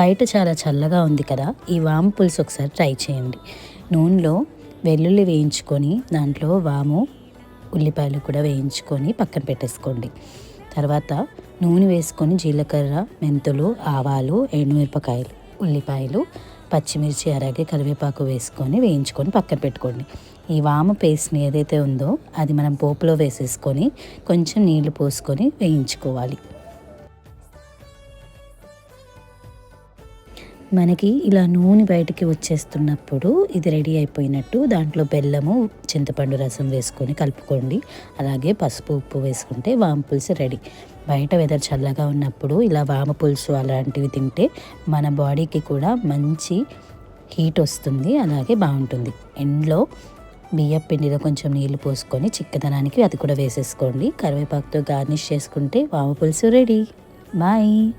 బయట చాలా చల్లగా ఉంది కదా ఈ వాము పులుసు ఒకసారి ట్రై చేయండి. నూనెలో వెల్లుల్లి వేయించుకొని దాంట్లో వాము ఉల్లిపాయలు కూడా వేయించుకొని పక్కన పెట్టేసుకోండి. తర్వాత నూనె వేసుకొని జీలకర్ర మెంతులు ఆవాలు ఎండుమిరపకాయలు ఉల్లిపాయలు పచ్చిమిర్చి అలాగే కరివేపాకు వేసుకొని వేయించుకొని పక్కన పెట్టుకోండి. ఈ వాము పేస్ట్ని ఏదైతే ఉందో అది మనం పోపులో వేసేసుకొని కొంచెం నీళ్ళు పోసుకొని వేయించుకోవాలి. మనకి ఇలా నూనె బయటికి వచ్చేస్తున్నప్పుడు ఇది రెడీ అయిపోయినట్టు దాంట్లో బెల్లము చింతపండు రసం వేసుకొని కలుపుకోండి. అలాగే పసుపు ఉప్పు వేసుకుంటే వామ పులుసు రెడీ. బయట వెదర్ చల్లగా ఉన్నప్పుడు ఇలా వామ పులుసు అలాంటివి తింటే మన బాడీకి కూడా మంచి హీట్ వస్తుంది అలాగే బాగుంటుంది. ఎండ్లో బియ్యం పిండిలో కొంచెం నీళ్ళు పోసుకొని చిక్కదనానికి అది కూడా వేసేసుకోండి. కరివేపాకుతో గార్నిష్ చేసుకుంటే వామ పులుసు రెడీ. బాయ్.